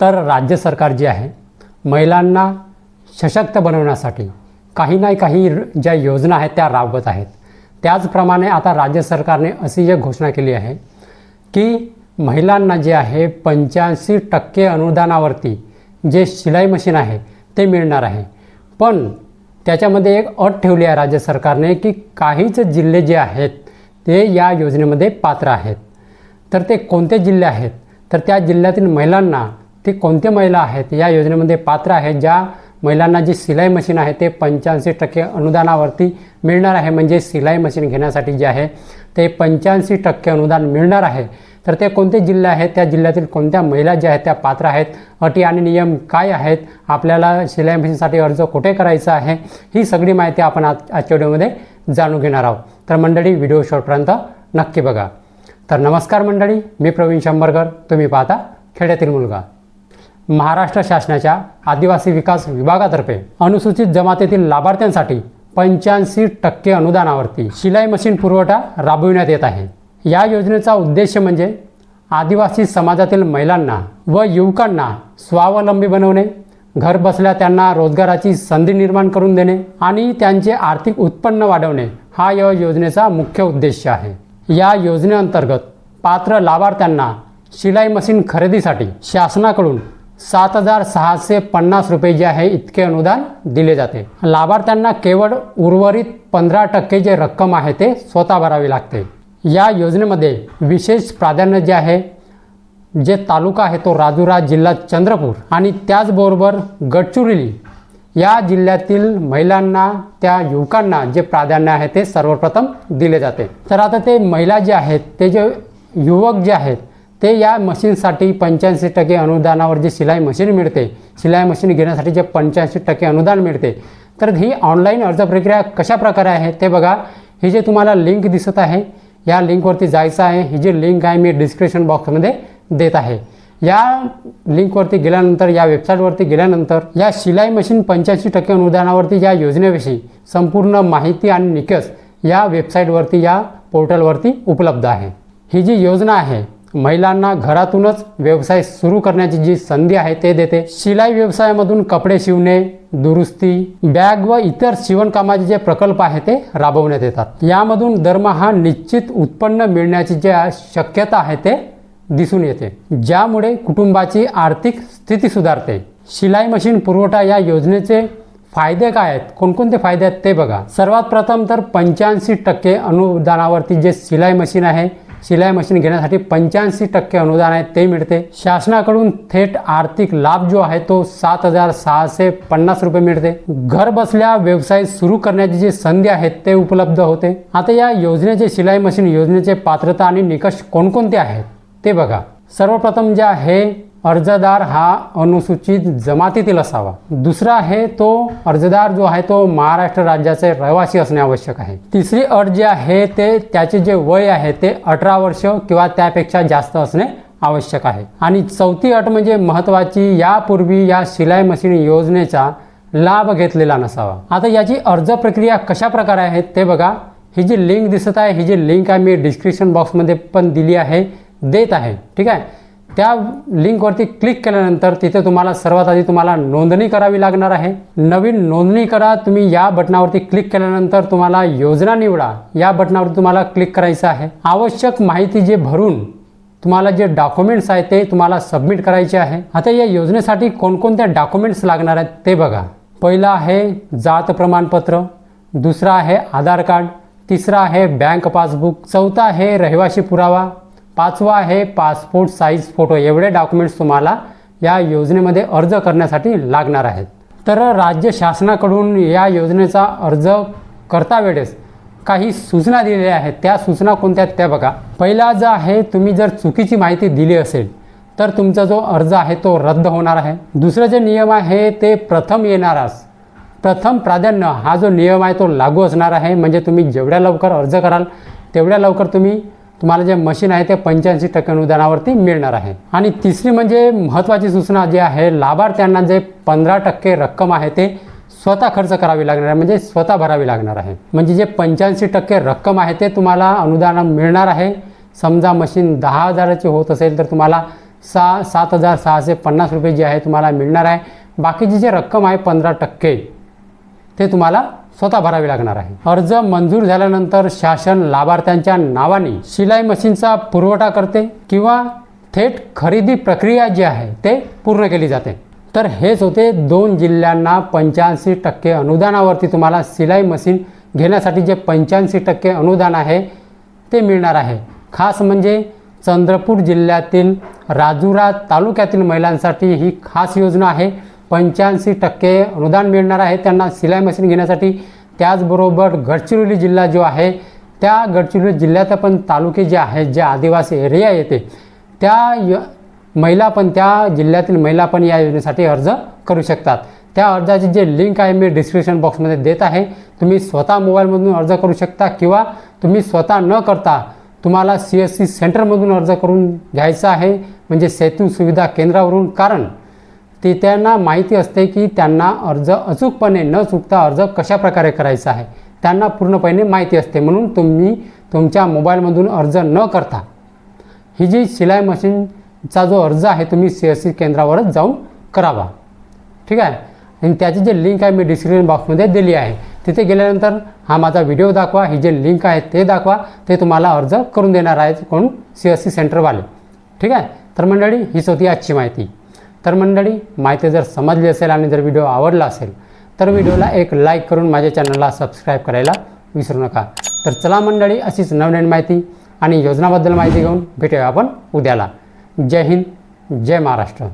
तर राज्य सरकार जे आहे महिलांना सशक्त बनवण्यासाठी काही ना काही ज्या योजना आहेत त्या राबवत आहेत. त्याचप्रमाणे आता राज्य सरकारने अशी जे घोषणा केली आहे की महिलांना जे आहे पंच्याऐंशी टक्के अनुदानावरती जे शिलाई मशीन आहे ते मिळणार आहे. पण त्याच्यामध्ये एक अट ठेवली आहे राज्य सरकारने की काहीच जिल्हे जे आहेत ते या योजनेमध्ये पात्र आहेत. तर ते कोणते जिल्हे आहेत? तर त्या जिल्ह्यातील महिलांना ते कोणत्या महिला आहेत? या योजनेमध्ये पात्र आहेत ज्या महिलांना जी सिलाई मशीन आहे ते पंच्याऐंशी टक्के अनुदानावरती मिळणार आहे. म्हणजे सिलाई मशीन घेण्यासाठी जे आहे ते पंच्याऐंशी टक्के अनुदान मिळणार आहे. तर ते कोणते जिल्हे आहेत? त्या जिल्ह्यातील कोणत्या महिला ज्या आहेत त्या पात्र आहेत? अटी आणि नियम काय आहेत? आपल्याला शिलाई मशीनसाठी अर्ज कुठे करायचा आहे? ही सगळी माहिती आपण आज आजच्या व्हिडिओमध्ये जाणून घेणार आहोत. तर मंडळी व्हिडिओ शॉर्टपर्यंत नक्की बघा. तर नमस्कार मंडळी मी प्रवीण शंभरकर. तुम्ही पाहता खेड्यातील मुलगा. महाराष्ट्र शासनाच्या आदिवासी विकास विभागातर्फे अनुसूचित जमातीतील लाभार्थ्यांसाठी पंच्याऐंशी टक्के अनुदानावरती शिलाई मशीन पुरवठा राबविण्यात येत आहे. या योजनेचा उद्देश म्हणजे आदिवासी समाजातील महिलांना व युवकांना स्वावलंबी बनवणे घर बसल्या त्यांना रोजगाराची संधी निर्माण करून देणे आणि त्यांचे आर्थिक उत्पन्न वाढवणे हा या योजनेचा मुख्य उद्देश आहे. या योजनेअंतर्गत पात्र लाभार्थ्यांना शिलाई मशीन खरेदीसाठी शासनाकडून सात हजार सहाशे पन्नास रुपये जे आहे इतके अनुदान दिले जाते. लाभार्थ्यांना केवळ उर्वरित पंधरा टक्के जे रक्कम आहे ते स्वतः भरावी लागते. या योजनेमध्ये विशेष प्राधान्य जे आहे जे तालुका आहे तो राजुरा जिल्हा चंद्रपूर आणि त्याचबरोबर गडचिरोली या जिल्ह्यातील महिलांना त्या युवकांना जे प्राधान्य आहे ते सर्वप्रथम दिले जाते. तर आता ते महिला जे आहेत ते जे युवक जे आहेत ते या मशीनसाठी पंच्याऐंशी टक्के अनुदानावर जी शिलाई मशीन मिळते शिलाई मशीन घेण्यासाठी जे पंच्याऐंशी टक्के अनुदान मिळते तर ही ऑनलाईन अर्ज प्रक्रिया कशा प्रकारे आहे ते बघा. ही जे तुम्हाला लिंक दिसत आहे या लिंकवरती जायचं आहे. ही जी लिंक आहे मी डिस्क्रिप्शन बॉक्समध्ये देत आहे. या लिंकवरती गेल्यानंतर या वेबसाईटवरती गेल्यानंतर या शिलाई मशीन पंच्याऐंशी टक्के अनुदानावरती या योजनेविषयी संपूर्ण माहिती आणि निकष या वेबसाईटवरती या पोर्टलवरती उपलब्ध आहे. ही जी योजना आहे महिलांना घरातूनच व्यवसाय सुरू करण्याची जी संधी आहे ते देते. शिलाई व्यवसायामधून कपडे शिवणे दुरुस्ती बॅग व इतर शिवणकामाचे जे प्रकल्प आहे ते राबवण्यात येतात. यामधून दरमहा निश्चित उत्पन्न मिळण्याची जी शक्यता आहे ते दिसून येते. ज्यामुळे कुटुंबाची आर्थिक स्थिती सुधारते. शिलाई मशीन पुरवठा या योजनेचे फायदे काय आहेत? कोणकोणते फायदे आहेत ते बघा. सर्वात प्रथम तर पंच्याऐंशी टक्के अनुदानावरती जे शिलाई मशीन आहे शिलाई मशीन घेण्यासाठी पंच्याऐंशी टक्के अनुदान आहे ते मिळते. शासनाकडून थेट आर्थिक लाभ जो आहे तो सात हजार सहाशे पन्नास रुपये मिळते. घर बसल्या व्यवसाय सुरू करण्याची जी संधी आहेत ते उपलब्ध होते. आता या योजनेचे शिलाई मशीन योजनेचे पात्रता आणि निकष कोणकोणते आहेत ते बघा. सर्वप्रथम जे आहे अर्जदार हा अनुसूचित जमातीतील असावा. दुसरा आहे तो अर्जदार जो आहे तो महाराष्ट्र राज्याचे रहिवासी असणे आवश्यक आहे. तिसरी अट जी आहे ते त्याचे जे वय आहे ते अठरा वर्ष किंवा त्यापेक्षा जास्त असणे आवश्यक आहे. आणि चौथी अट म्हणजे महत्त्वाची यापूर्वी या शिलाई मशीन योजनेचा लाभ घेतलेला नसावा. आता याची अर्ज प्रक्रिया कशा प्रकारे आहे ते बघा. ही जी लिंक दिसत आहे ही जी लिंक आहे मी डिस्क्रिप्शन बॉक्समध्ये पण दिली आहे देत आहे. ठीक आहे? त्या लिंकवरती क्लिक केल्यानंतर तिथे तुम्हाला सर्वात आधी तुम्हाला नोंदणी करावी लागणार आहे. नवीन नोंदणी करा. तुम्ही या बटनावरती क्लिक केल्यानंतर तुम्हाला योजना निवडा. या बटनावरती तुम्हाला क्लिक करायचं आहे. आवश्यक माहिती जे भरून तुम्हाला जे डॉक्युमेंट्स आहेत ते तुम्हाला सबमिट करायचे आहे. आता या योजनेसाठी कोणकोणत्या डॉक्युमेंट्स लागणार आहेत ते बघा. पहिलं आहे जात प्रमाणपत्र. दुसरा आहे आधार कार्ड. तिसरा आहे बँक पासबुक. चौथा आहे रहिवासी पुरावा. पाचवा आहे पासपोर्ट साईज फोटो एवढे डॉक्युमेंट्स तुम्हाला या योजनेमध्ये अर्ज करण्यासाठी लागणार आहेत. तर राज्य शासनाकडून या योजनेचा अर्ज करता वेळेस काही सूचना दिलेल्या आहेत. त्या सूचना कोणत्या आहेत त्या बघा. पहिला जो आहे तुम्ही जर चुकीची माहिती दिली असेल तर तुमचा जो अर्ज आहे तो रद्द होणार आहे. दुसरं जे नियम आहे ते प्रथम येणारास प्रथम प्राधान्य हा जो नियम आहे तो लागू असणार आहे. म्हणजे तुम्ही जेवढ्या लवकर अर्ज कराल तेवढ्या लवकर तुम्ही तुम्हाला जे मशीन आहे ते पंच्याऐंशी टक्के अनुदानावरती मिळणार आहे. आणि तिसरी म्हणजे महत्त्वाची सूचना जी आहे लाभार्थ्यांना जे पंधरा टक्के रक्कम आहे ते स्वतः खर्च करावी लागणार आहे म्हणजे स्वतः भरावी लागणार आहे. म्हणजे जे पंच्याऐंशी टक्के रक्कम आहे ते तुम्हाला अनुदान मिळणार आहे. समजा मशीन दहा हजाराची होत असेल तर तुम्हाला सहा सात हजार सहाशे पन्नास रुपये जे आहे तुम्हाला मिळणार आहे. बाकीची जी रक्कम आहे पंधरा टक्के ते तुम्हाला स्वतः भरावे लागणार आहे. अर्ज मंजूर झाल्यानंतर शासन लाभार्थ्यांच्या नावाने शिलाई मशीनचा पुरवठा करते किंवा थेट खरेदी प्रक्रिया जी आहे ते पूर्ण केली जाते. तर हेच होते दोन जिल्ह्यांना पंच्याऐंशी टक्के अनुदानावरती तुम्हाला शिलाई मशीन घेण्यासाठी जे पंच्याऐंशी टक्के अनुदान आहे ते मिळणार आहे. खास म्हणजे चंद्रपूर जिल्ह्यातील राजुरा तालुक्यातील महिलांसाठी ही खास योजना आहे. पंच्याऐंशी टक्के अनुदान मिळणार आहे. त्यांना शिलाई मशीन घेण्यासाठी त्याचबरोबर गडचिरोली जिल्हा जो आहे त्या गडचिरोली जिल्ह्यात पण तालुके जे आहेत जे आदिवासी एरिया येते त्या य महिला पण त्या जिल्ह्यातील महिला पण या योजनेसाठी अर्ज करू शकतात. त्या अर्जाची जे लिंक आहे मी डिस्क्रिप्शन बॉक्समध्ये देत आहे. तुम्ही स्वतः मोबाईलमधून अर्ज करू शकता किंवा तुम्ही स्वतः न करता तुम्हाला सी एस सी सेंटरमधून अर्ज करून घ्यायचा आहे. म्हणजे सेतू सुविधा केंद्रावरून. कारण ते त्यांना माहिती असते की त्यांना अर्ज अचूकपणे न चुकता अर्ज कशा प्रकारे करायचा आहे त्यांना पूर्णपणे माहिती असते. म्हणून तुम्ही तुमच्या मोबाईलमधून अर्ज न करता ही जी शिलाई मशीनचा जो अर्ज आहे तुम्ही सी एस सी केंद्रावरच जाऊन करावा. ठीक आहे? आणि त्याची जे लिंक आहे मी डिस्क्रिप्शन बॉक्समध्ये दिली आहे. तिथे गेल्यानंतर हा माझा व्हिडिओ दाखवा ही जे लिंक आहे ते दाखवा ते तुम्हाला अर्ज करून देणार आहेत कोण सी एस सी सेंटरवाले. ठीक आहे? तर मंडळी हीच होती आजची माहिती. तर मंडळी माहिती जर समजली असेल आणि जर व्हिडिओ आवडला असेल तर व्हिडिओला एक लाईक करून माझ्या चॅनलला सबस्क्राईब करायला विसरू नका. तर चला मंडळी अशीच नवनवीन माहिती आणि योजनाबद्दल माहिती घेऊन भेटूया आपण उद्याला. जय हिंद जय महाराष्ट्र.